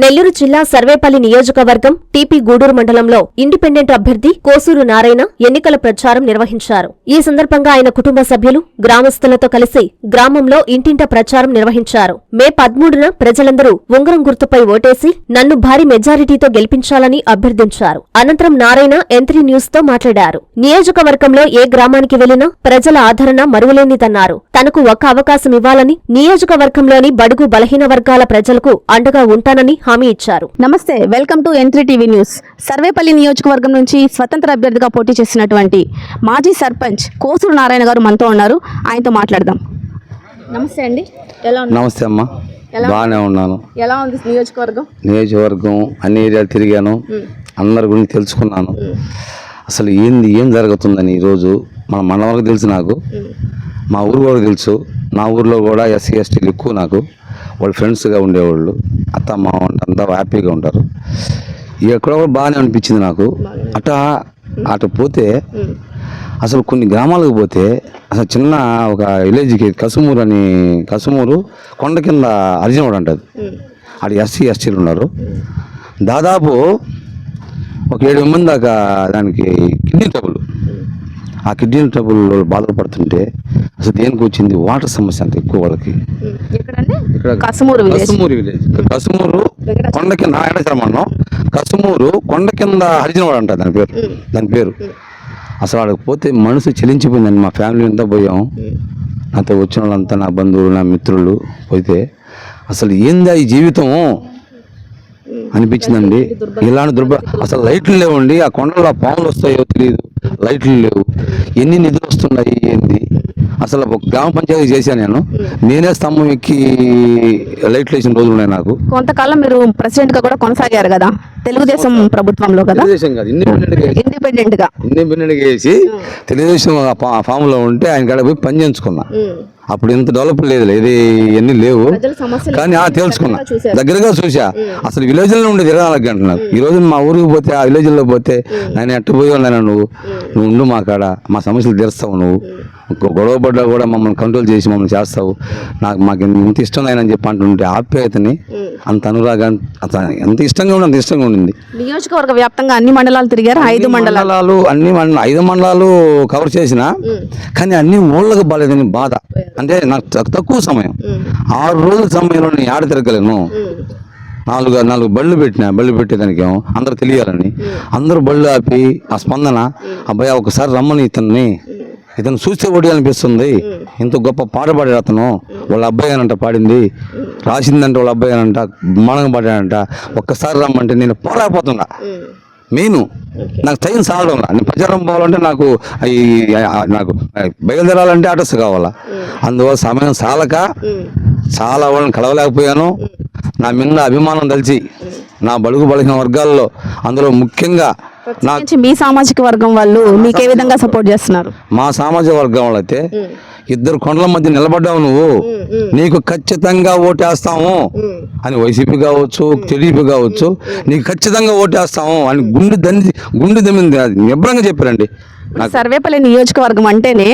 నెల్లూరు జిల్లా సర్వేపల్లి నియోజకవర్గం టీపీ గూడూరు మండలంలో ఇండిపెండెంట్ అభ్యర్థి కోసూరు నారాయణ ఎన్నికల ప్రచారం నిర్వహించారు. ఈ సందర్భంగా ఆయన కుటుంబ సభ్యులు గ్రామస్తులతో కలిసి గ్రామంలో ఇంటింట ప్రచారం నిర్వహించారు. మే పదమూడున ప్రజలందరూ ఉంగరం గుర్తుపై ఓటేసి నన్ను భారీ మెజారిటీతో గెలిపించాలని అభ్యర్థించారు. అనంతరం నారాయణ ఎంత్రీ న్యూస్తో మాట్లాడారు. నియోజకవర్గంలో ఏ గ్రామానికి వెళ్ళినా ప్రజల ఆదరణ మరువలేనిదన్నారు. తనకు ఒక అవకాశం ఇవ్వాలని నియోజకవర్గంలోని బడుగు బలహీన వర్గాల ప్రజలకు అండగా ఉంటానని హామీ ఇచ్చారు. నమస్తే welcome to N TV news Sarvepalli నియోజకవర్గం నుంచి స్వతంత్ర అభ్యర్థిగా పోటీ చేసినటువంటి మాజీ సర్పంచ్ కోసూరు నారాయణ గారు మనతో ఉన్నారు. ఆయనతో మాట్లాడదాం. నమస్తే అండి. ఎలా ఉన్నారు? నమస్తే అమ్మ. ఎలా? బాగానే ఉన్నాను. ఎలా ఉంది నియోజకవర్గం? నియోజకవర్గం అన్ని ఏరియాలు తిరిగాను. అందరి గురించి తెలుసుకున్నాను. అసలు ఏంది ఏం జరుగుతుందని ఈరోజు మన మన వరకు తెలుసు నాకు. మా ఊరు కూడా తెలుసు. నా ఊర్లో కూడా ఎస్సీ ఎస్టీలు ఎక్కువ నాకు. వాళ్ళు ఫ్రెండ్స్గా ఉండేవాళ్ళు అత్త మామ అంతా హ్యాపీగా ఉంటారు. ఎక్కడో కూడా బాగానే అనిపించింది నాకు. అట అటు పోతే అసలు కొన్ని గ్రామాలకు పోతే అసలు చిన్న ఒక విలేజ్కి కసుమూరు అని కసుమూరు కొండ కింద అర్జునుడు అంటది అక్కడ ఎస్సీ ఎస్టీలు ఉన్నారు. దాదాపు ఒక ఏడు మంది దాకా దానికి కిడ్నీ ట్రబుల్ ఆ కిడ్నీ ట్రబుల్ బాధపడుతుంటే అసలు దేనికి వచ్చింది? వాటర్ సమస్య అంత ఎక్కువ వాళ్ళకి. కసుమూరు విలేజ్. కసుమూరు విలేజ్. కసుమూరు కొండ కింద నారాయణశర్మన్నం కసుమూరు కొండ కింద హరిజనవాడు అంట దాని పేరు. దాని పేరు. అసలు వాడికి పోతే మనసు చెలించిపోయిందండి. మా ఫ్యామిలీ అంతా పోయాం. నాతో వచ్చిన వాళ్ళంతా నా బంధువులు నా మిత్రులు పోతే అసలు ఏందా ఈ జీవితం అనిపించిందండి. ఇలాంటి దుర్భ అసలు లైట్లు లేవండి. ఆ కొండలో ఆ పాములు వస్తాయో తెలియదు లైట్లు లేవు. ఎన్ని నిధులు వస్తున్నాయి ఏంది? అసలు ఒక గ్రామ పంచాయతీ చేశాను నేను. నేనే స్తంభం ఎక్కి లైట్లు వేసిన రోజులు ఉన్నాయి నాకు. కొంతకాలం మీరు ప్రెసిడెంట్గా కూడా కొనసాగారు కదా? తెలుగుదేశం ప్రభుత్వంలో కదా? ఇండిపెండెంట్గా ఇండిపెండెంట్ వేసి. తెలుగుదేశం ఫామ్లో ఉంటే ఆయన కాడ పోయి పని చేయించుకున్నా. అప్పుడు ఇంత డెవలప్ లేదు ఇది ఇవన్నీ లేవు. కానీ ఆ తెలుసుకున్నా. దగ్గరగా చూసా అసలు విలేజ్లో ఉండేది ఇరవై నాలుగు గంటలు ఈ రోజు మా ఊరికి పోతే ఆ విలేజ్లో పోతే నేను ఎట్ట పోయి ఉన్నాను నువ్వు? నువ్వు ఉండు మా కాడ. మా సమస్యలు తీరుస్తావు నువ్వు. గొడవ పడ్డా కూడా మమ్మల్ని కంట్రోల్ చేసి మమ్మల్ని చేస్తావు. నాకు మాకు ఇంత ఇష్టం లేనని చెప్పి అంటుంటే ఆప్యాయతని అంత అనురాగాన్ని అంత ఎంత ఇష్టంగా ఉండి అంత ఇష్టంగా ఉండింది. నియోజకవర్గ వ్యాప్తంగా అన్ని మండలాలు తిరిగారు ఐదు మండలాలు. అన్ని మండల ఐదు మండలాలు కవర్ చేసిన కానీ అన్ని ఊళ్ళకి బాగాలేదని బాధ. అంటే నాకు తక్- తక్కువ సమయం. ఆరు రోజుల సమయంలో నేను ఆడ తిరగలేను? నాలుగు నాలుగు బళ్ళు పెట్టిన బళ్ళు పెట్టేదానికి ఏమో అందరూ తెలియాలని. అందరూ బళ్ళు ఆపి ఆ స్పందన అబ్బాయి ఒకసారి రమ్మని ఇతన్ని. ఇతను చూస్తే ఓడి అనిపిస్తుంది. ఇంత గొప్ప పాట పాడాడు అతను. వాళ్ళ అబ్బాయి అనంట పాడింది. రాసిందంటే వాళ్ళ అబ్బాయి అనంట. బ్రహ్మాండంగా పాడాడంట. ఒక్కసారి రమ్మంటే నేను పోరాపోతున్నా. మెయిన్ నాకు టైం సాగడం. నేను ప్రచారం పోవాలంటే నాకు ఈ నాకు బయలుదేరాలంటే ఆటోస్ కావాలా. అందువల్ల సమయం సాలక చాలా వాళ్ళని కలవలేకపోయాను. నా మీద అభిమానం తెలిసి నా బడుగు బలిగిన వర్గాల్లో అందులో ముఖ్యంగా నుంచి మీ సామాజిక వర్గం వాళ్ళు మీకు ఏ విధంగా సపోర్ట్ చేస్తున్నారు? మా సామాజిక వర్గం వాళ్ళు అయితే ఇద్దరు కొండల మధ్య నిలబడ్డావు నువ్వు. నీకు ఖచ్చితంగా ఓటేస్తాము. అని వైసీపీ కావచ్చు టీడీపీ కావచ్చు నీకు ఖచ్చితంగా ఓటేస్తాము. అని గుండె దండి గుండె దమ్మింది నిబ్రంగా చెప్పారండి. సర్వేపల్లి నియోజకవర్గం అంటేనే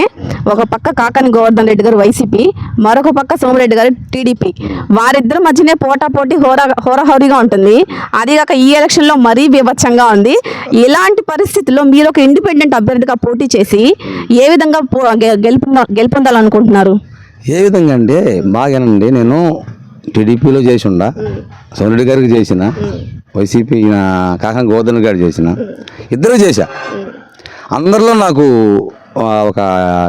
ఒక పక్క కాకాని గోవర్ధన్ రెడ్డి గారు వైసీపీ మరొక పక్క సోమిరెడ్డి గారు టీడీపీ. వారిద్దరి మధ్యనే పోటాపోటీ హోరా హోరాహోరీగా ఉంటుంది. అదిగాక ఈ ఎలక్షన్లో మరీ బీభత్సంగా ఉంది. ఇలాంటి పరిస్థితుల్లో మీరు ఒక ఇండిపెండెంట్ అభ్యర్థిగా పోటీ చేసి ఏ విధంగా గెలుపొందాలనుకుంటున్నారు? ఏ విధంగా అంటే బాగానండి. నేను టీడీపీలో చేసి ఉండా సోమిరెడ్డి గారికి చేసిన. వైసీపీ కాకా గోవర్ధన్ గారు చేసిన. ఇద్దరు చేశా. అందరిలో నాకు ఒక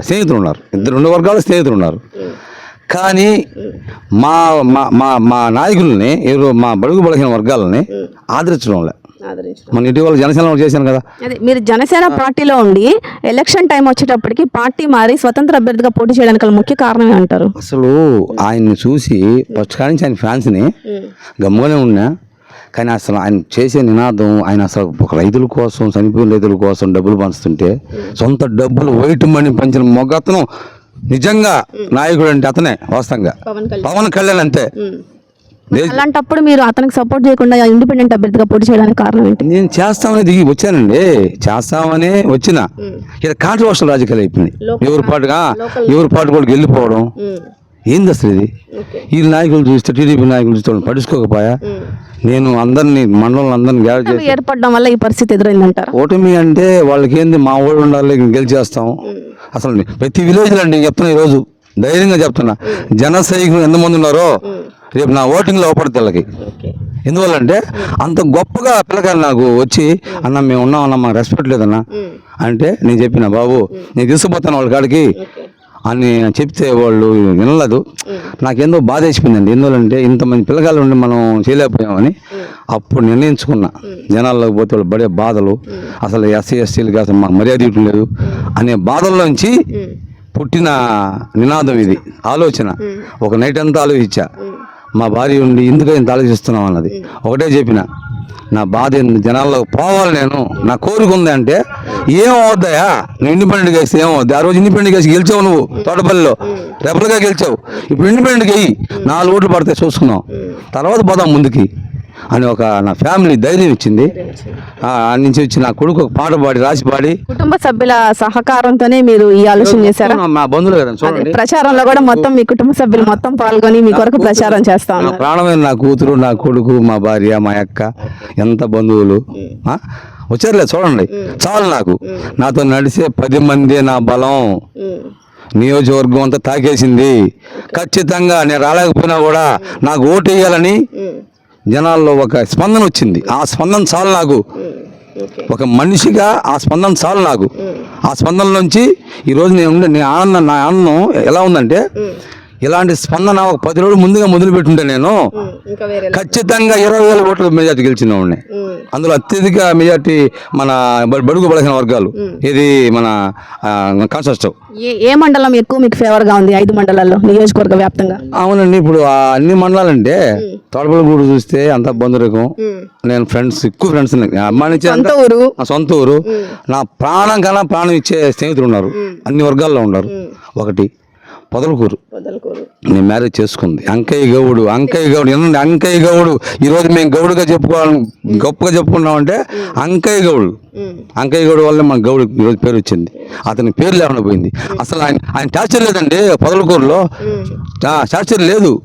స్నేహితులు ఉన్నారు ఇద్దరు రెండు వర్గాల స్నేహితులు ఉన్నారు కానీ మా మా మా మా నాయకుల్ని ఎవరు మా బడుగు బలహీన వర్గాలని ఆదరించడం. లే మన ఇటీవల జనసేన చేశాను కదా. అదే మీరు జనసేన పార్టీలో ఉండి ఎలక్షన్ టైం వచ్చేటప్పటికి పార్టీ మారి స్వతంత్ర అభ్యర్థిగా పోటీ చేయడానికి ముఖ్య కారణం ఏమంటారు? అసలు ఆయన్ని చూసి ఫస్ట్ కాడి నుంచి ఆయన ఫ్యాన్స్ని గమ్ముగానే ఉన్నా. కానీ అసలు ఆయన చేసే నినాదం ఆయన అసలు ఒక రైతుల కోసం చనిపోయిన రైతుల కోసం డబ్బులు పంచుతుంటే సొంత డబ్బులు వైట్ మనీ పంచిన మొగతను నిజంగా నాయకుడు అంటే అతనే వాస్తవంగా. పవన్ కళ్యాణ్. అంతే అలాంటప్పుడు మీరు అతనికి సపోర్ట్ చేయకుండా ఇండిపెండెంట్ అభ్యర్థిగా పోటీ చేయడానికి కారణం ఏంటి? నేను చేస్తామని దిగి వచ్చానండి. చేస్తామని వచ్చిన. ఇక్కడ కాంట్రవర్షల్ రాజకీయాలు అయిపోయింది ఎవరి పాటుగా ఎవరి పాటు కూడా వెళ్ళిపోవడం. ఏంది అసలు ఇది? ఈ నాయకులు చూస్తే టీడీపీ నాయకులు చూస్తే పడుచుకోకపోయా నేను అందరినీ మండలం అందరిని గ్యాదర్ చేసి ఏర్పడడం వల్ల ఈ పరిస్థితి ఎదురైందంటారా? ఓటమి అంటే వాళ్ళకి ఏంది మా ఊళ్ళు ఉండాలి గెలిచేస్తాం. అసలు ప్రతి విలేజ్లో అండి నేను చెప్తున్నా ఈరోజు ధైర్యంగా చెప్తున్నా. జన సైనికులు ఎంతమంది ఉన్నారో రేపు నా ఓటింగ్లో అవపడుతుంది వాళ్ళకి. ఎందువల్ల అంటే అంత గొప్పగా పిల్లకాయలు నాకు వచ్చి అన్న మేము ఉన్నాం అన్న మాకు రెస్పెక్ట్ లేదన్న. అంటే నేను చెప్పిన బాబు నేను తీసుకుపోతాను వాళ్ళ కాడికి. అని చెప్తే వాళ్ళు వినలేదు. నాకేందో బాధ వేసిపోయిందండి ఎందువల్లంటే ఇంతమంది పిల్లగాళ్ళు ఉండి మనం చేయలేకపోయామని అప్పుడు నిర్ణయించుకున్నా. జనాల్లోకి పోతే వాళ్ళు పడే బాధలు అసలు ఎస్సీ ఎస్టీలకి అసలు మాకు మర్యాద ఇవ్వటం లేదు అనే బాధల్లోంచి పుట్టిన నినాదం ఇది ఆలోచన. ఒక నైట్ అంతా ఆలోచించా. మా భార్య ఉండి ఎందుకు ఇంత ఆలోచిస్తున్నాం అన్నది. ఒకటే చెప్పిన. నా బాధ జనాల్లో పోవాలి నేను. నా కోరిక ఉంది అంటే ఏం అవుతాయా నువ్వు ఇండిపెండెంట్ వేస్తే ఏమవుద్ది ఆ రోజు ఇండిపెండెంట్ వేసి గెలిచావు నువ్వు తోటపల్లిలో. రెపలుగా గెలిచావు. ఇప్పుడు ఇండిపెండెంట్ వెయ్యి నాలుగు ఓట్లు పడితే చూసుకున్నాం తర్వాత పోదాం ముందుకి. అని ఒక నా ఫ్యామిలీ ధైర్యం ఇచ్చింది. ఆ నుంచి వచ్చి నా కొడుకు ఒక పాట పాడి రాసి పాడి. కుటుంబ సభ్యుల సహకారంతోనే మీరు ఈ ఆలోచన చేశారా? మా బంధువులు కదా చూడండి. ప్రచారంలో కూడా మొత్తం మీ కుటుంబ సభ్యులు మొత్తం పాల్గొని మీ కొరకు ప్రచారం చేస్తా నా ఉన్నారు. ప్రాణమైన నా కూతురు నా కొడుకు మా భార్య మా అక్క ఎంత బంధువులు? వచ్చారులే చూడండి. చాలు నాకు. నాతో నడిచే పది మంది నా బలం. నియోజకవర్గం అంతా తాకేసింది. ఖచ్చితంగా నేను రాలేకపోయినా కూడా నాకు ఓటు వేయాలని జనాల్లో ఒక స్పందన వచ్చింది. ఆ స్పందన చాలు నాకు ఒక మనిషిగా ఆ స్పందన చాలు నాకు ఆ స్పందనలోంచి ఈరోజు నేను ఉండే నేను ఆనందం నా ఆనందం ఎలా ఉందంటే ఇలాంటి స్పందన ఒక పది రోజులు ముందుగా మొదలు పెట్టుంటే నేను ఖచ్చితంగా ఇరవై వేల ఓట్ల మెజార్టీ గెలిచిన వాడిని అందులో అత్యధిక మెజార్టీ మన బడుగు బలహీన వర్గాలు. ఇది మన కాన్సెస్ట్ ఏ మండలం ఎక్కువ మీకు ఫేవర్గా ఉంది ఐదు మండలాల్లో నియోజకవర్గ వ్యాప్తంగా? అవునండి ఇప్పుడు అన్ని మండలాలంటే తోటపల్లిగూడు చూస్తే అంత బంధురకం నేను ఫ్రెండ్స్ ఎక్కువ ఫ్రెండ్స్ నా సొంత ఊరు? నా ప్రాణం కన్నా ప్రాణం ఇచ్చే స్నేహితులు ఉన్నారు. అన్ని వర్గాల్లో ఉన్నారు. ఒకటి పొదలకూరు. నేను మ్యారేజ్ చేసుకుంది. అంకయ్య గౌడు అంకయ్య గౌడు ఏనండి అంకయ్య గౌడు. ఈరోజు మేము గౌడుగా చెప్పుకోవాలి గొప్పగా చెప్పుకున్నామంటే అంకయ్య గౌడు. అంకయ్య గౌడు వల్ల మన గౌడు ఈరోజు పేరు వచ్చింది. అతని పేరు లేకుండా పోయింది. అసలు ఆయన ఆయన టార్చర్ లేదండి పొదలకూరులో. టార్చర్ లేదు.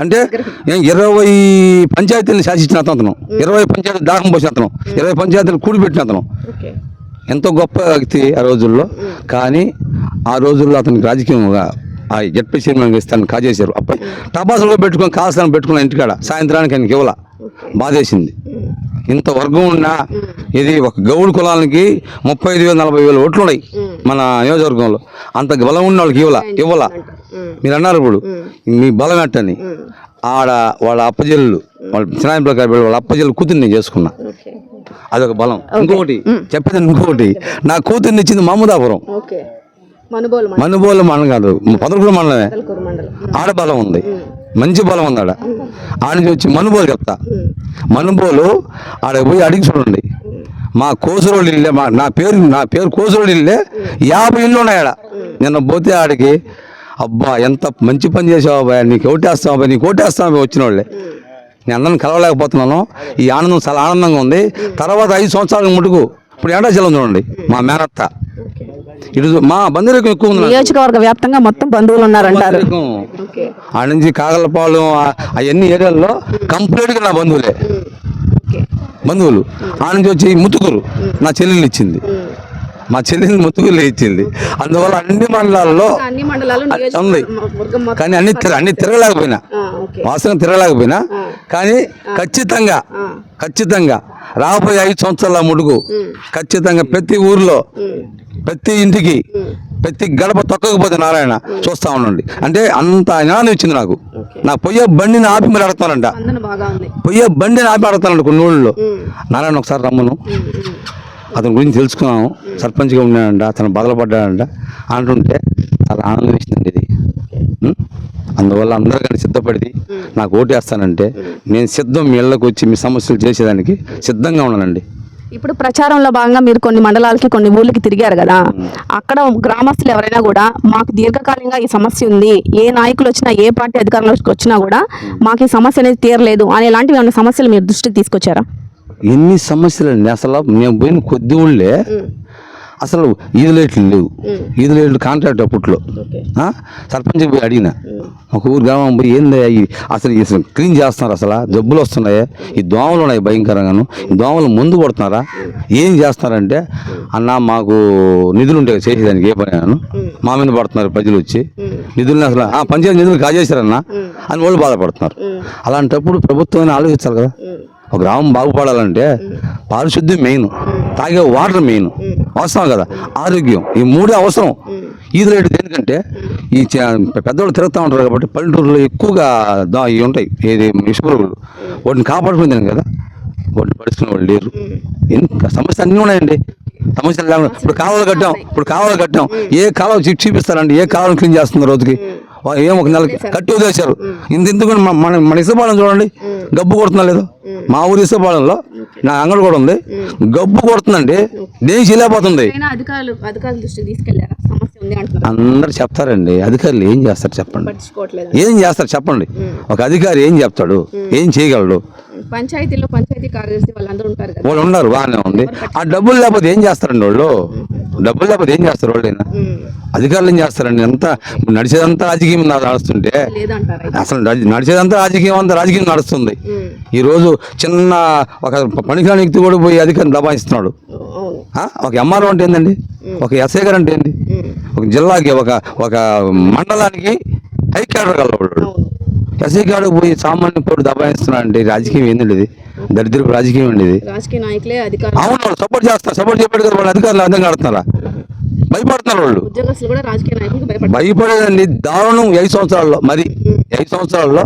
అంటే ఏం ఇరవై పంచాయతీలు శాసించిన అతను అతను. ఇరవై పంచాయతీలు దాహం పోసిన అతను. ఇరవై పంచాయతీలు కూడిపెట్టిన అతను. ఎంతో గొప్ప వ్యక్తి ఆ రోజుల్లో. కానీ ఆ రోజుల్లో అతనికి రాజకీయంగా ఆ జడ్పీ చైర్మన్ ఇస్తాను కాజేశారు. అబ్బాయి టపాసులు పెట్టుకొని కాస్తాను పెట్టుకున్న ఇంటికాడ సాయంత్రానికి ఆయనకి ఇవ్వాల. బాధేసింది. ఇంత వర్గం ఉన్నా ఇది ఒక గౌడు కులానికి ముప్పై ఐదు వేలు నలభై వేలు ఓట్లు ఉన్నాయి మన నియోజకవర్గంలో. అంత బలం ఉన్న వాళ్ళకి ఇవ్వాల ఇవ్వాల. మీరు అన్నారు ఇప్పుడు మీ బలం ఎట్టని. ఆడ వాళ్ళ అప్పజల్లు వాళ్ళ చిన్న ప్రకారం వాళ్ళ అప్పజల్లు కూతుర్ని నేను చేసుకున్నా. అదొక బలం. ఇంకొకటి చెప్పేది ఇంకొకటి నా కూతుర్ని ఇచ్చింది మహమ్మదాపురం ఓకే. మనుబోలు మండలం. కాదు పదకొండు మండలమే. మండలం. ఆడ బలం ఉంది. మంచి బలం ఉంది ఆడ. ఆడ నుంచి వచ్చి మనుబోలు చెప్తా. మనుబోలు ఆడ పోయి అడిగి చూడండి. మా కోసరోళ్ళు ఇల్లే మా నా పేరు నా పేరు కోసరోళ్ళు ఇల్లే. యాభై ఇల్లు ఉన్నాయి ఆడ. నిన్న పోతే ఆడికి అబ్బా ఎంత మంచి పని చేసావు అబ్బాయి నీకు ఓటేస్తావు అబ్బాయి నీకు ఓటేస్తావు అబ్బాయి వచ్చిన వాళ్ళే నేను అందరిని కలవలేకపోతున్నాను. ఈ ఆనందం చాలా ఆనందంగా ఉంది. తర్వాత ఐదు సంవత్సరాల ముటుకు ఇప్పుడు ఎండాచలం చూడండి. మా మేనత్త. ఇటు మా బంధువులకు ఎక్కువ ఉంది. నియోజకవర్గ వ్యాప్తంగా మొత్తం బంధువులు ఉన్నారంటారు. బంధువులకు. ఆ నుంచి కాగలపాలెం అవన్నీ ఏరియాల్లో కంప్లీట్గా నా బంధువులే. బంధువులు. ఆ నుంచి వచ్చి ముత్తుకూరు. నా చెల్లెలు ఇచ్చింది. మా చెల్లెలు ముత్తుకూరులో ఇచ్చింది అందువల్ల అన్ని మండలాల్లో ఉంది. కానీ అన్ని తిర అన్ని తిరగలేకపోయినా. వాసన తిరగలేకపోయినా. కానీ ఖచ్చితంగా ఖచ్చితంగా రాబోయే ఐదు సంవత్సరాల ముడుగు ఖచ్చితంగా ప్రతి ఊర్లో ప్రతి ఇంటికి ప్రతి గడప తొక్కకపోతే నారాయణ చూస్తా ఉండండి. అంటే అంత జ్ఞానం ఇచ్చింది నాకు. నా పొయ్యే బండిని ఆపి మరి అడుగుతానంట పొయ్యే బండిని ఆపి అడుగుతానంట కొన్ని ఊళ్ళో నారాయణ ఒకసారి రమ్మను. అతని గురించి తెలుసుకున్నాము సర్పంచ్గా ఉన్నాడంట అతను బదలపడ్డాడంట. అంటుంటే చాలా ఆనందం వేసిందండి ఇది? అందువల్ల అందరూ కానీ సిద్ధపడి నాకు ఓటేస్తానంటే నేను సిద్ధం మీ ఇళ్ళకి వచ్చి మీ సమస్యలు చేసేదానికి సిద్ధంగా ఉన్నానండి. ఇప్పుడు ప్రచారంలో భాగంగా మీరు కొన్ని మండలాలకి కొన్ని ఊర్లకి తిరిగారు కదా. అక్కడ గ్రామస్తులు ఎవరైనా కూడా మాకు దీర్ఘకాలంగా ఈ సమస్య ఉంది. ఏ నాయకులు వచ్చినా ఏ పార్టీ అధికారంలోకి వచ్చినా కూడా మాకు ఈ సమస్య అనేది తీరలేదు అనేలాంటివి ఏమైనా సమస్యలు మీరు దృష్టికి తీసుకొచ్చారా? ఎన్ని సమస్యలు అండి? అసలు నేను పోయిన కొద్ది ఊళ్ళే అసలు ఈదు లైట్లు లేవు. ఈదు లైట్లు కాంట్రాక్ట్ అప్పట్లో? సర్పంచ్ పోయి అడిగిన. ఒక ఊరు గ్రామం పోయి ఏంది అసలు ఈ అసలు క్లీన్ చేస్తున్నారు అసలు? జబ్బులు వస్తున్నాయి? ఈ దోమలు ఉన్నాయి భయంకరంగాను. ఈ దోమలు ముందు కొడుతున్నారా? ఏం చేస్తున్నారంటే అన్న మాకు నిధులు ఉంటాయి చేసేదానికి ఏ పని అన్నాను మా మీద పడుతున్నారు ప్రజలు వచ్చి. నిధులను అసలు ఆ పంచాయతీ నిధులు కాజేశారన్న. అని వాళ్ళు బాధపడుతున్నారు. అలాంటప్పుడు ప్రభుత్వాన్ని ఆలోచించాలి కదా? ఒక గ్రామం బాగుపడాలంటే పారిశుద్ధ్యం మెయిన్ తాగే వాటర్ మెయిన్ అవసరం కదా? ఆరోగ్యం. ఈ మూడే అవసరం. ఈది రేటు దేనికంటే ఈ పెద్దవాళ్ళు తిరుగుతూ ఉంటారు కాబట్టి పల్లెటూరులో ఎక్కువగా దా ఇవి ఉంటాయి. ఏది విషపురుగులు వాటిని కాపాడుకుందాను కదా? వాటిని పడుచుకునే వాళ్ళు లేరు. ఎన్ని సమస్య అన్నీ ఉన్నాయండి. సమస్యలు లేకుండా ఇప్పుడు కాలువలు కట్టాం. ఇప్పుడు కాలువలు కట్టాం. ఏ కాలువ చూ- చూపిస్తారండి? ఏ కాలువను క్లీన్ చేస్తున్నారు రోజుకి? ఏం ఒక నెలకి కట్టి వదిలేశారు. ఇంత ఎందుకు మన మన- మన చూడండి. గబ్బు కొడుతున్నా లేదు? మా ఊరి ఇసుపాలెంలో నా అంగడి కూడా ఉంది. గబ్బు కొడుతుందండి. దేని చేయలేకపోతుంది? అయినా అధికారులు అధికారుల దృష్టికి తీసుకెళ్ళారా సమస్య ఉంది అంటున్నారు. అందరు చెప్తారండి. అధికారులు ఏం చేస్తారు చెప్పండి. ఏం చేస్తారు చెప్పండి. ఒక అధికారి ఏం చెప్తాడు? ఏం చేయగలడు? పంచాయతీలో పంచాయతీ కార్యదర్శి వాళ్ళందరూ ఉంటారు కదా. వాళ్ళు ఉన్నారు బాగానే ఉంది. ఆ డబ్బులు లేకపోతే ఏం చేస్తారండి వాళ్ళు? డబ్బులు లేకపోతే ఏం చేస్తారు వాళ్ళైనా? అధికారులు ఏం చేస్తారండి? అంతా నడిచేదంతా రాజకీయం నడుస్తుంటే అసలు నడి- నడిచేదంతా రాజకీయం అంతా రాజకీయం నడుస్తుంది. ఈ రోజు చిన్న ఒక పనికిరాని వ్యక్తి కూడా పోయి అధికారం దబాయిస్తున్నాడు? ఒక ఎంఆర్ఓ అంటే ఏందండి? ఒక ఎస్ఐ గారు అంటే ఏంది? ఒక జిల్లాకి ఒక ఒక మండలానికి హై క్యాడర్ కలవాడు ఎస్ఐ గారు పోయి సామాన్య పౌరుడు దబాయిస్తున్నాడు అంటే రాజకీయం ఏందండి ఇది? దరిద్రపు రాజకీయం అండి ఇది. రాజకీయ నాయకులే అధికారులు అవును వాళ్ళు సపోర్ట్ చేస్తారు సపోర్ట్ చెప్పాడు కదా వాళ్ళు అధికారులు అర్థం కడుతున్నారా భయపడుతున్నారు వాళ్ళు. ఉద్యోగస్తులు కూడా రాజకీయ నాయకులకు భయపడతారు. భయపడేదండి దారుణం ఐదు సంవత్సరాల్లో మరి ఐదు సంవత్సరాల్లో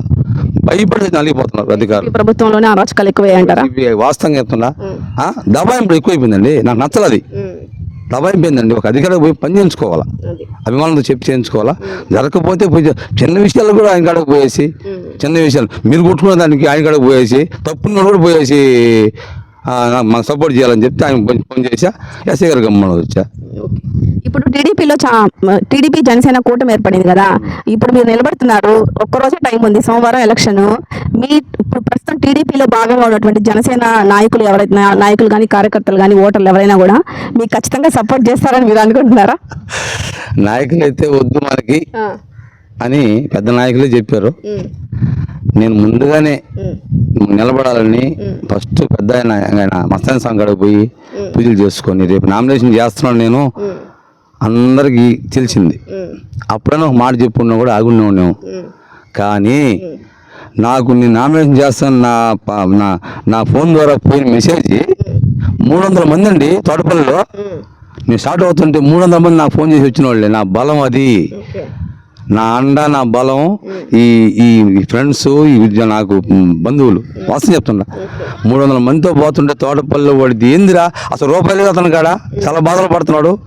భయపడి నలిగిపోతున్నారు అధికారులు. ప్రభుత్వంలోనే అరాచకాలు ఎక్కువే అంటారా వాస్తవంగా చెప్తున్నా. ఆ? దబాయింపు ఎక్కువైపోయిందండి నాకు నచ్చలది. దబాయింపోయిందండి ఒక అధికారికి పోయి పని చేయించుకోవాలా? అది. అభిమానులతో చెప్పి చేయించుకోవాలా? జరగకపోతే చిన్న విషయాలు కూడా ఆయన కాడకు పోయేసి చిన్న విషయాలు. మీరు కొట్టుకునే దానికి ఆయన కాడకు పోయేసి తప్పున్న కూడా పోయేసి మాకు సపోర్ట్ చేయాలని చెప్తే ఆయన ఫోన్- చేసా ఎస్ఐ గారు గమ్మని వచ్చా. ఇప్పుడు టీడీపీలో చా టీడీపీ జనసేన కూటమి ఏర్పడింది కదా. ఇప్పుడు మీరు నిలబడుతున్నారు. ఒక్కరోజే టైం ఉంది. సోమవారం ఎలక్షన్. మీ ఇప్పుడు ప్రస్తుతం టీడీపీలో భాగంగా ఉన్నటువంటి జనసేన నాయకులు ఎవరైనా నాయకులు కానీ కార్యకర్తలు కానీ ఓటర్లు ఎవరైనా కూడా మీకు ఖచ్చితంగా సపోర్ట్ చేస్తారని మీరు అనుకుంటున్నారా? నాయకులు అయితే వద్దు మనకి. అని పెద్ద నాయకులే చెప్పారు. నేను ముందుగానే నిలబడాలని ఫస్ట్ పెద్ద ఆయన ఆయన మస్తాన్ సంఘానికి పోయి పూజలు చేసుకొని రేపు నామినేషన్ చేస్తున్నాను నేను. అందరికీ తెలిసింది. అప్పుడైనా ఒక మాట చెప్పున్నా కూడా ఆగునే ఉన్నాము కానీ నాకు నేను నామినేషన్ చేస్తాను నా నా నా ఫోన్ ద్వారా పోయిన మెసేజ్ మూడు వందల మంది అండి తోటపల్లిలో. నేను స్టార్ట్ అవుతుంటే మూడు వందల మంది నాకు ఫోన్ చేసి వచ్చిన వాళ్ళే నా బలం అది. నా అండ నా బలం ఈ ఈ ఫ్రెండ్స్ ఈ విద్య నాకు బంధువులు. వాస్తవం చెప్తున్నా. మూడు వందల మందితో పోతుంటే తోటపల్లి వాడిది ఏందిరా? అసలు రూపాయలు అతను కాడ? చాలా బాధలు పడుతున్నాడు.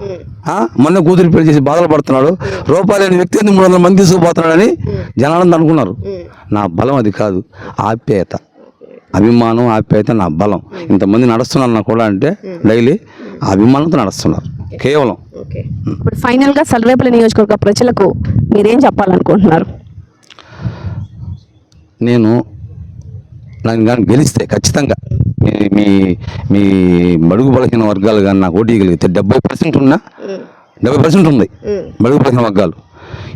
మొన్న కూతురు పెళ్ళి చేసి బాధలు పడుతున్నాడు. రూపాయలు లేని వ్యక్తి మూడు వందల మంది తీసుకుపోతున్నాడని జనాలంతా అనుకున్నారు. నా బలం అది కాదు. ఆప్యాయత. అభిమానం ఆప్యాయత నా బలం. ఇంతమంది నడుస్తున్నారు నా కూడా అంటే డైలీ అభిమానంతో నడుస్తున్నారు. కేవలం. ఓకే. ఇప్పుడు ఫైనల్గా సర్వేపల్లి నియోజకవర్గ ప్రజలకు మీరేం చెప్పాలనుకుంటున్నారు? నేను నన్ను కానీ గెలిస్తే ఖచ్చితంగా మీ- మీ మీ బడుగు బలహీన వర్గాలు కానీ నాకు ఓటీ గెలిగితే డెబ్బై పర్సెంట్ ఉన్నా డెబ్బై పర్సెంట్ ఉంది బడుగు బలహీన వర్గాలు.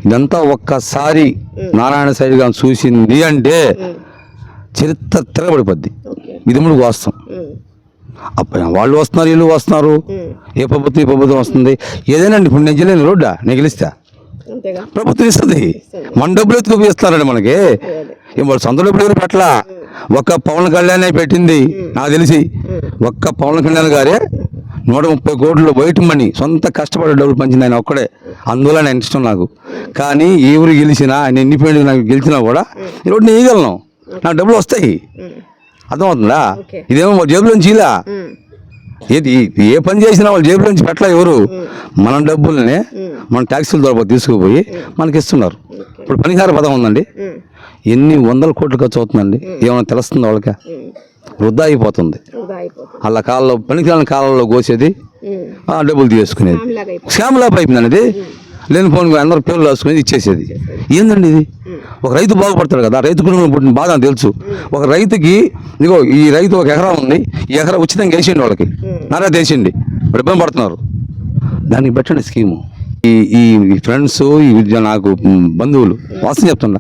ఇదంతా ఒక్కసారి నారాయణ సైడ్ కానీ చూసింది అంటే చరిత్ర తిరగబడిపోద్ది. ఇది మూడు వాస్తవం. వాళ్ళు వస్తున్నారు వీళ్ళు వస్తున్నారు. ఏ ప్రభుత్వం ఈ ప్రభుత్వం వస్తుంది. ఏదైనా ఇప్పుడు నేను చేయలేను రోడ్డా? నేను గెలిస్తా. ప్రభుత్వం ఇస్తుంది. మన డబ్బులు ఎత్తుకు ఇస్తున్నారండి మనకి? ఏం వాళ్ళు సొంత డబ్బులు ఎవరు పెట్టలా? ఒక్క పవన్ కళ్యాణ్ పెట్టింది నాకు తెలిసి. ఒక్క పవన్ కళ్యాణ్ గారే నూట ముప్పై కోట్లు బయట మనీ సొంత కష్టపడే డబ్బులు పంచింది ఆయన ఒక్కడే. అందువల్ల నేను ఇష్టం నాకు. కానీ ఎవరు గెలిచినా ఆయన ఇండిపెండెంట్ నాకు గెలిచినా కూడా ఈరోజు నేను ఇవ్వగలను నాకు డబ్బులు వస్తాయి. అర్థమవుతుందా? ఇదేమో మా జేబులోంచి ఇలా. ఏది ఏ పని చేసినా వాళ్ళు జేబులోంచి పెట్టలే ఎవరు? మన డబ్బుల్ని మన ట్యాక్సీల ద్వారా తీసుకుపోయి మనకి ఇస్తున్నారు. ఇప్పుడు పనిహార పదం ఉందండి. ఎన్ని వందల కోట్లు ఖర్చు అవుతుందండి? ఏమైనా తెలుస్తుంది వాళ్ళకి? వృధా అయిపోతుంది. వాళ్ళ కాలంలో పనికిరాని కాలంలో కోసేది ఆ డబ్బులు తీసుకునేది. శ్యామలా అయిపోయిందండి. ఇది లేని ఫోన్ అందరు పేర్లు రాసుకునేది ఇచ్చేసేది. ఏందండి ఇది? ఒక రైతు బాగుపడతాడు కదా రైతు కుటుంబం పుట్టిన బాధ అని తెలుసు. ఒక రైతుకి ఇదిగో ఈ రైతు ఒక ఎకరా ఉంది ఈ ఎకరా ఉచితంగా వేసిండి వాళ్ళకి. నారా వేసేయండి ఇప్పుడు ఇబ్బంది పడుతున్నారు. దానికి పెట్టండి స్కీము. ఈ ఈ ఫ్రెండ్స్ ఈ విద్య నాకు బంధువులు వాస్తవం చెప్తున్నా.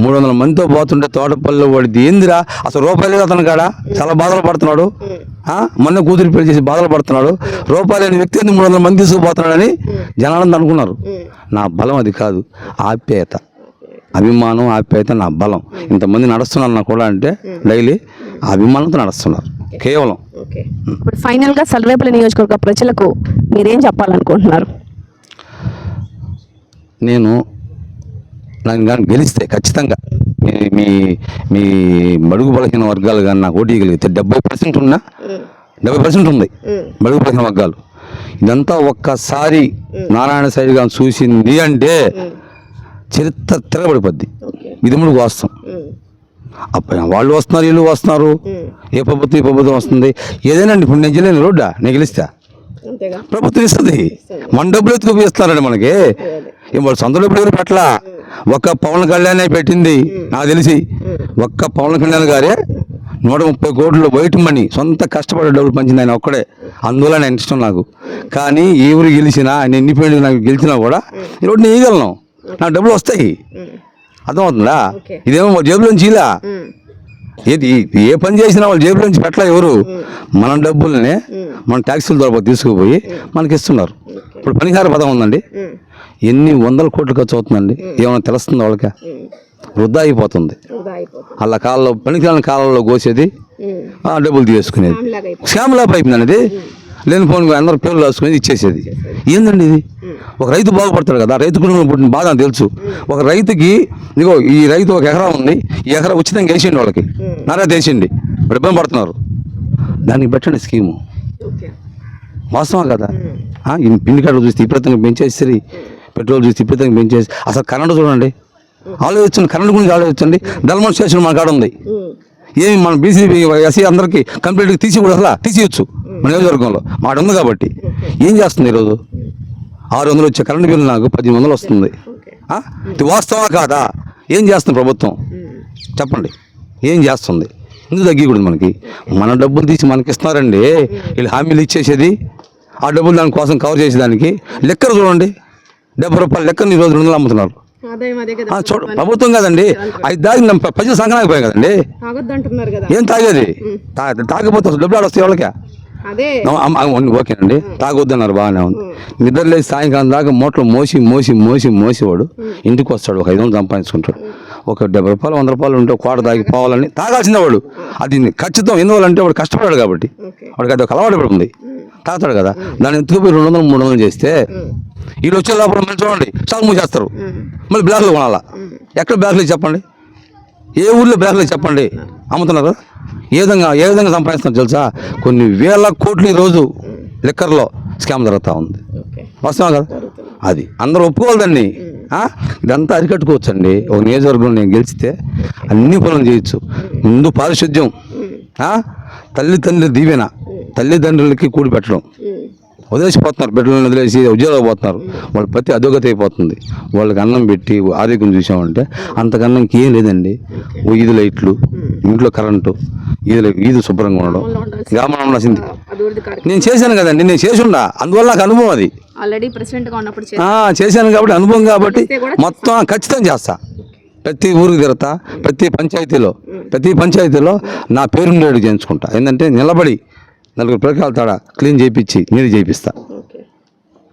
మూడు వందల మందితో పోతుంటే తోటపల్లి వాడిది ఏందిరా? అసలు రూపాయలు అతను కాడ. చాలా బాధలు పడుతున్నాడు. మొన్న కూతురు పెళ్ళి చేసి బాధలు పడుతున్నాడు. రూపాయలు లేని వ్యక్తి మూడు వందల మంది తీసుకుపోతున్నాడని జనాలంతా అనుకున్నారు. నా బలం అది కాదు. ఆప్యాయత. అభిమానం ఆప్యాయత నా బలం. ఇంతమంది నడుస్తున్నారు నా కూడా అంటే డైలీ ఆ అభిమానంతో నడుస్తున్నారు. కేవలం. ఓకే ఇప్పుడు ఫైనల్గా సర్వేపల్లి నియోజకవర్గ ప్రజలకు మీరేం చెప్పాలనుకుంటున్నారు? నేను నన్ను కానీ గెలిస్తే ఖచ్చితంగా మీ- మీ మీ బడుగు బలహీన వర్గాలు కానీ నాకు ఓటీ గెలిగితే డెబ్బై పర్సెంట్ ఉన్నా డెబ్బై పర్సెంట్ ఉంది బడుగు బలహీన వర్గాలు. ఇదంతా ఒక్కసారి నారాయణ సైడ్ కానీ చూసింది అంటే చరిత్ర తిరగబడిపోద్ది ఇది మూడు వాస్తవం. అప్పుడు వాళ్ళు వస్తున్నారు వీళ్ళు వస్తున్నారు. ఏ ప్రభుత్వం ఈ ప్రభుత్వం వస్తుంది. ఏదైనా అండి ఇప్పుడు నేను చేయలేను రోడ్డా? నేను గెలిస్తా. ప్రభుత్వం ఇస్తుంది. మన డబ్బులు ఎత్తుకు ఇస్తారండి మనకి. వాళ్ళు సొంత డబ్బులు ఎవరు పెట్టల? ఒక్క పవన్ కళ్యాణ్ పెట్టింది నాకు తెలిసి. ఒక్క పవన్ కళ్యాణ్ గారే నూట ముప్పై కోట్లు వైట్ మనీ సొంత కష్టపడే డబ్బులు పంచింది ఆయన ఒక్కడే. అందువల్ల నేను ఇష్టం నాకు. కానీ ఎవరు గెలిచినా ఆయన ఇండిపెండెంట్ నాకు గెలిచినా కూడా ఈ రోడ్డు నేను వేయగలను. నాకు డబ్బులు వస్తాయి. అర్థమవుతుందా? ఇదేమో మా జేబులోంచి ఇలా. ఏది ఏ పని చేసినా వాళ్ళు జేబులో నుంచి పెట్టలే ఎవరు? మన డబ్బుల్ని మన ట్యాక్సీల ద్వారా తీసుకుపోయి మనకి ఇస్తున్నారు. ఇప్పుడు పనిహార పదం ఉందండి. ఎన్ని వందల కోట్లు ఖర్చు అవుతుందండి? ఏమైనా తెలుస్తుంది వాళ్ళకి? వృధా అయిపోతుంది. అలా కాలంలో పనికిరాని కాలంలో కోసేది ఆ డబ్బులు తీసుకునేది. స్కామ్ లాప్ అయిపోయిందండి లేని ఫోన్ అందరు పేర్లు రాసుకునేది ఇచ్చేసేది. ఏందండి ఇది? ఒక రైతు బాగుపడతాడు కదా రైతు కుటుంబంలో పుట్టిన బాధ నాకు తెలుసు. ఒక రైతుకి ఇదిగో ఈ రైతు ఒక ఎకరా ఉంది ఈ ఎకరా ఉచితంగా వేసేయండి వాళ్ళకి. నారా ఇప్పుడు ఇబ్బంది పడుతున్నారు. దానికి పెట్టండి స్కీము. వాస్తవం కదా? పిండి కార్డు చూస్తే విపరీతంగా పెంచేసి పెట్రోల్ చూస్తే విపరీతంగా పెంచేసి. అసలు కరెంట్ చూడండి. ఆలోచించండి కరెంట్ గురించి ఆలోచించండి. దల్మన్ స్టేషన్ మన కాడ ఉంది. ఏమి మన బీసీబీ ఎస్సీ అందరికీ కంప్లీట్గా తీసి కూడా అసలు తీసేయచ్చు. మన నియోజకవర్గంలో మాట ఉంది కాబట్టి. ఏం చేస్తుంది ఈరోజు? ఆరు వందలు వచ్చే కరెంట్ బిల్లు నాకు పద్దెనిమిది వందలు వస్తుంది? ఇది వాస్తవా కాదా? ఏం చేస్తుంది ప్రభుత్వం? చెప్పండి. ఏం చేస్తుంది? ఎందుకు తగ్గకూడదు మనకి? మన డబ్బులు తీసి మనకి ఇస్తున్నారండి వీళ్ళు హామీలు ఇచ్చేసేది. ఆ డబ్బులు దానికోసం కవర్ చేసేదానికి. లెక్కలు చూడండి. డెబ్బై రూపాయలు లెక్కను ఈ రోజు రెండు వందలు అమ్ముతున్నారు. అదే చూడ ప్రభుత్వం కాదండి. ఐదు దాగి ప్రజలు సంకనాకపోయాయి కదండి. ఏం తాగేది? తాగకపోతే డబ్బులు వస్తాయి వాళ్ళకి అమ్మ, అమ్మ, ఓకేనండి. తాగొద్దన్నారు బాగానే ఉంది. నిద్ర లేచి సాయంకాలం దాకా మూటలు మోసి మోసి మోసి మోసేవాడు. ఇంటికి వస్తాడు ఒక ఐదు వందలు సంపాదించుకుంటాడు. ఒక డెబ్బై రూపాయలు వంద రూపాయలు ఉంటే కోట తాగి పోవాలని తాగాల్సిన వాడు. అది ఖచ్చితం. ఎందువల్లంటే వాడు కష్టపడాడు కాబట్టి. వాడికి అది ఒక అలవాటు పడి ఉంది. తాగుతాడు కదా. దాన్ని ఎత్తుకుపోయి రెండు వందలు మూడు వందలు చేస్తే? వీళ్ళు వచ్చే లోపల మళ్ళీ చూడండి స్టాక్ మూసేస్తారు. మళ్ళీ బ్లాక్లో కొనాలా? ఎక్కడ బ్లాక్లో చెప్పండి? ఏ ఊర్లో బ్లాక్లో చెప్పండి? అమ్ముతున్నారు? ఏ విధంగా ఏ విధంగా సంపాదిస్తున్నారు తెలుసా? కొన్ని వేల కోట్లు ఈరోజు లిక్కర్లో స్కామ్ జరుగుతూ ఉంది. వాస్తవం కదా? అది అందరూ ఒప్పుకోవాలి దాన్ని ఆ? ఇదంతా అరికట్టుకోవచ్చండి. ఒక నియోజకవర్గంలో నేను గెలిచితే అన్ని పనులు చేయొచ్చు. ముందు పారిశుద్ధ్యం? తల్లిదండ్రుల దీవెన. తల్లిదండ్రులకి కూడి పెట్టడం. వదిలేసిపోతున్నారు బిడ్డలను వదిలేసి ఉద్యోగాలు పోతున్నారు. వాళ్ళ ప్రతి అధోగతి అయిపోతుంది. వాళ్ళకి అన్నం పెట్టి ఆరోగ్యం చూసామంటే అంతకన్నా ఇంకేం లేదండి. ఈదు లైట్లు ఇంట్లో కరెంటు ఈదు ఈదు శుభ్రంగా ఉండడం. గ్రామం ఉండాల్సింది. నేను చేశాను కదండి నేను చేసి ఉండా అందువల్ల నాకు అనుభవం అది. ఆల్రెడీ ప్రెసిడెంట్గా ఉన్నప్పుడు ఆ, చేశాను కాబట్టి అనుభవం కాబట్టి మొత్తం ఖచ్చితంగా చేస్తా. ప్రతి ఊరికి తిరుగుతా ప్రతి పంచాయతీలో ప్రతి పంచాయతీలో నా పేరుండేడు చేయించుకుంటా. ఏంటంటే నిలబడి నలుగురు పిల్లకాయల తాడ క్లీన్ చేయించి నీరు చేయిస్తా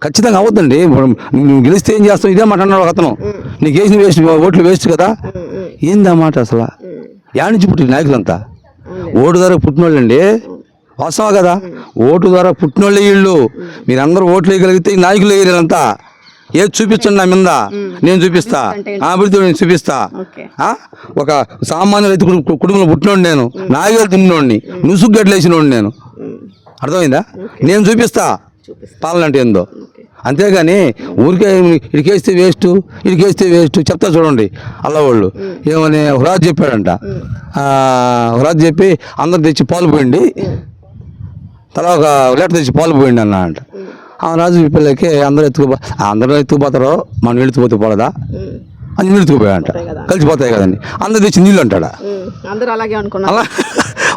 ఖచ్చితంగా అవద్దండి ఇప్పుడు నువ్వు గెలిస్తే ఏం చేస్తావు? ఇదే మాట అన్నాడు అతను నీకు వేసిన వేస్ట్ ఓట్లు వేస్ట్ కదా? ఏందా మాట అసలు? యాడ్ నుంచి పుట్టిన నాయకులంతా? ఓటు ద్వారా పుట్టినోళ్ళండి. వాస్తవా కదా? ఓటు ద్వారా పుట్టినోళ్ళే వీళ్ళు. మీరందరూ ఓట్లు వేయగలిగితే ఈ నాయకులు వేయలేరంతా. ఏది చూపించండి నా మీద నేను చూపిస్తా. అభివృద్ధి నేను చూపిస్తా? ఒక సామాన్య రైతు కుటుంబ- కుటుంబంలో పుట్టినోడు నేను. నాయకులు తిన్నోడిని. నుసుగు వేసినోడు నేను. అర్థమైందా? నేను చూపిస్తా. పాలన అంటే ఏందో? అంతేగాని ఊరికే ఇడికేస్తే వేస్ట్ ఇడికేస్తే వేస్ట్ చెప్తా చూడండి అల్లవాళ్ళు. ఏమని ఒక రాజు చెప్పాడంట ఆ, ఒక రాజు చెప్పి అందరు తెచ్చి పాలు పోయండి. తలా ఒక లీటర్ తెచ్చి పాలు పోయండి అన్న అంట ఆ రాజు పిల్లలకి అందరూ ఎత్తుకుపో అందరూ ఎత్తుకుపోతారో మనం ఎత్తుకుపోతే పోలదా? అని నీళ్ళు ఎత్తుకుపోయాడంట కలిసిపోతాయి కదండి అందరు తెచ్చి నీళ్ళు అంటాడా? అందరూ అలాగే అనుకున్నారు. అలా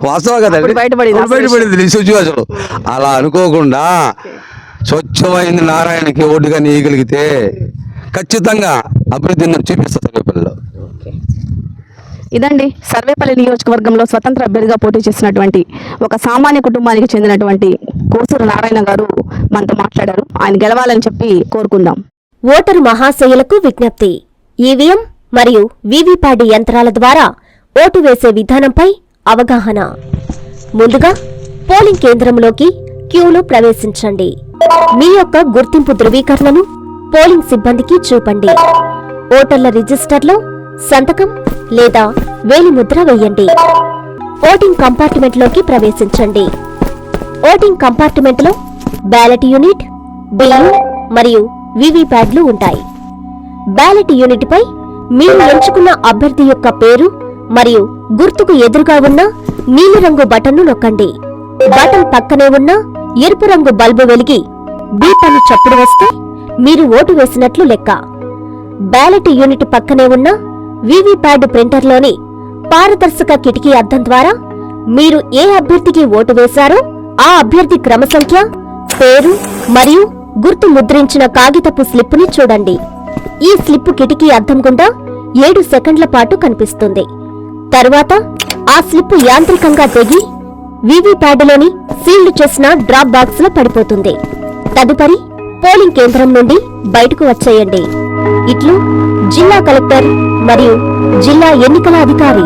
వాస్తవం కదండి బయటపడింది సిచ్యువేషన్ అలా అనుకోకుండా స్వచ్ఛమైంది నారాయణకి ఓటుగా నీయగలిగితే ఖచ్చితంగా అభివృద్ధిని చూపిస్తా సర్వేపల్లిలో ఇదండి సర్వేపల్లి నియోజకవర్గంలో స్వతంత్ర అభ్యర్థిగా పోటీ చేసినటువంటి ఒక సామాన్య కుటుంబానికి చెందినటువంటి కోసూరు నారాయణ గారు మనతో మాట్లాడారు. ఆయన గెలవాలని చెప్పి కోరుకుందాం. ఓటరు మహాశయులకు విజ్ఞప్తి. ఈవీఎం మరియు వీవీప్యాడ్ యంత్రాల ద్వారా ఓటు వేసే విధానంపై అవగాహన. ముందుగా పోలింగ్ కేంద్రంలోకి క్యూలో ప్రవేశించండి. మీ యొక్క గుర్తింపు ధృవీకరణను పోలింగ్ సిబ్బందికి చూపండి. ఓటర్ల రిజిస్టర్లో సంతకం లేదా వేలిముద్ర వేయండి. ఓటింగ్ కంపార్ట్మెంట్లోకి ప్రవేశించండి. ఓటింగ్ కంపార్ట్మెంట్లో బ్యాలెట్ యూనిట్ బిల్లు మరియు వివిప్యాడ్లు ఉంటాయి. బ్యాలెట్ యూనిట్ పై మీరు ఎంచుకున్న అభ్యర్థి యొక్క పేరు మరియు గుర్తుకు ఎదురుగా ఉన్న నీలిరంగు బటన్ను నొక్కండి. బటన్ పక్కనే ఉన్న ఎరుపు రంగు బల్బు వెలిగి బీప్ అని చప్పుడు వస్తే మీరు ఓటు వేసినట్లు లెక్క. బ్యాలెట్ యూనిట్ పక్కనే ఉన్న వివిప్యాడ్ ప్రింటర్లోని పారదర్శక కిటికీ అద్దం ద్వారా మీరు ఏ అభ్యర్థికి ఓటు వేశారో ఆ అభ్యర్థి క్రమ సంఖ్య పేరు మరియు గుర్తు ముద్రించిన కాగితపు స్లిప్పుని చూడండి. ఈ స్లిప్పు కిటికీ అద్దం గుండా ఏడు సెకండ్ల పాటు కనిపిస్తుంది. తరువాత ఆ స్లిప్పు యాంత్రికంగా తెగి వివిప్యాడ్లోని సీల్డ్ చేసిన డ్రాప్ బాక్స్లో పడిపోతుంది. తదుపరి పోలింగ్ కేంద్రం నుండి బయటకు వచ్చేయండి. ఇట్లు జిల్లా కలెక్టర్ మరియు జిల్లా ఎన్నికల అధికారి